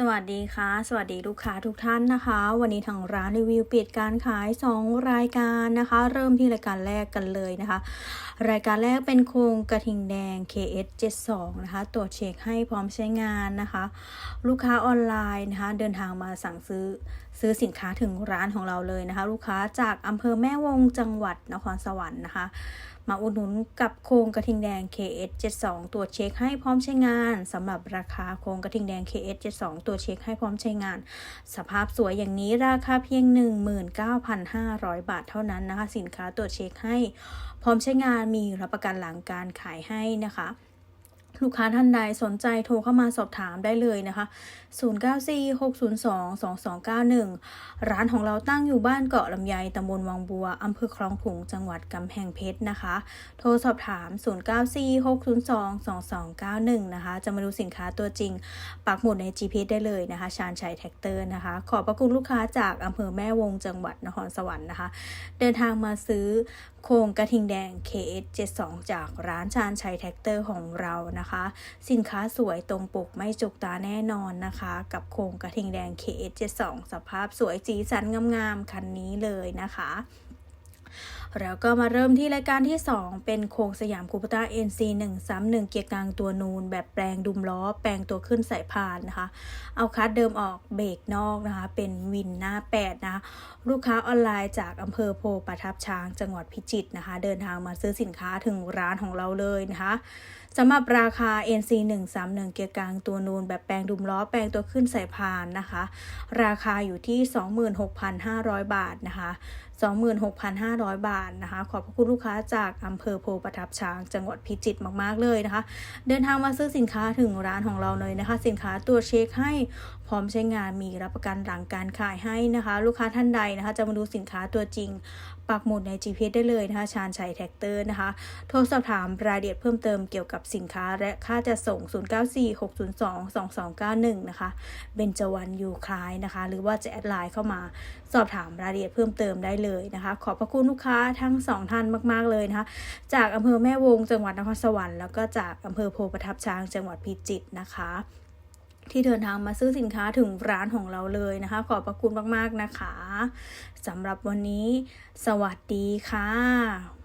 สวัสดีค่ะ สวัสดีลูกค้าทุกท่านนะคะ วันนี้ทางร้านรีวิวปิดการขาย 2 รายการนะคะ เริ่มที่รายการแรกกันเลยนะคะ รายการแรกเป็นโครงกระทิงแดง KS 72 นะคะตรวจเช็คให้พร้อมใช้งานนะคะ ลูกค้าออนไลน์นะคะ เดินทางมาสั่งซื้อ ซื้อสินค้าถึงร้านของเราเลยนะคะ ลูกค้าจากอำเภอแม่วงจังหวัดนครสวรรค์นะคะ มาอุดหนุนกับโครงกระทิงแดง KS 72 ตัวเช็คให้พร้อมใช้งานสำหรับราคาโครงกระทิงแดง KS 72 ตัวเช็คให้พร้อมใช้งาน สภาพสวยอย่างนี้ราคาเพียง 19,500 บาทเท่านั้นนะคะ สินค้าตรวจเช็คให้พร้อมใช้งานมีรับประกันหลังการขายให้นะคะ ลูกค้าท่านใดสนใจโทรเข้ามาสอบถามได้เลยนะคะ 0946022291 ร้านของเราตั้งอยู่บ้านเกาะลำไยตำบลวังบัวอำเภอคลองขุงจังหวัดกำแพงเพชรนะคะ โทรสอบถาม 0946022291 นะคะ จะมาดูสินค้าตัวจริง ปักหมุดใน GPS ได้เลยนะคะ ชาญชัยแท็กเตอร์นะคะ ขอบพระคุณลูกค้าจากอำเภอแม่วงจังหวัดนครสวรรค์นะคะ เดินทางมาซื้อ โครงกระทิงแดง KS 72 จากร้านชาญชัยแท็กเตอร์ของเรานะคะ สินค้าสวยตรงปกไม่จุกตาแน่นอนนะคะ กับโครงกระทิงแดง KS 72 สภาพสวยสีสันงามๆคันนี้เลยนะคะ แล้วก็มาเริ่มที่รายการที่ 2 เป็นโครงสยามคูปต้า NC 131 เกียร์กลางตัวนูน แบบแปลงดุมล้อ แปลงตัวขึ้นสายพานนะคะ เอาคัดเดิมออกเบรกนอกนะคะ เป็นวินหน้า 8 นะคะลูกค้าออนไลน์จากอำเภอโพประทับช้างจังหวัดพิจิตรนะคะ เดินทางมาซื้อสินค้าถึงร้านของเราเลยนะคะสำหรับราคา NC 131เกียร์กลางตัวนูน แบบแปลงดุมล้อ แปลงตัวขึ้นสายพานนะคะ ราคาอยู่ที่ 26,500 บาทนะคะ 26,500 บาทนะคะ ขอบพระคุณลูกค้าจากอำเภอโพประทับช้าง จังหวัดพิจิตรมากๆเลยนะคะ เดินทางมาซื้อสินค้าถึงร้านของเราเลยนะคะ สินค้าตัวเช็คให้พร้อมใช้งานมีรับประกันหลังการขายให้นะคะ ลูกค้าท่านใดนะคะ จะมาดูสินค้าตัวจริงปักหมุดใน GPS ได้เลยนะคะ ชาญชัยแท็กเตอร์นะคะ โทรสอบถามรายละเอียดเพิ่มเติมเกี่ยวกับสินค้าและค่าจะส่ง 0946022291 นะคะ เบญจวรรณยูคล้ายนะคะ หรือว่าจะแอดไลน์เข้ามาสอบถามรายละเอียดเพิ่มเติมได้เลยนะคะ ขอบพระคุณลูกค้าทั้งสองท่านมากๆเลยนะคะ จากอำเภอแม่วงจังหวัดนครสวรรค์แล้วก็จากอำเภอโพประทับช้างจังหวัดพิจิตรนะคะที่เดินทางมาซื้อสินค้าถึงร้านของเราเลยนะคะ ขอบพระคุณมาก ๆ นะคะสำหรับวันนี้ สวัสดีค่ะ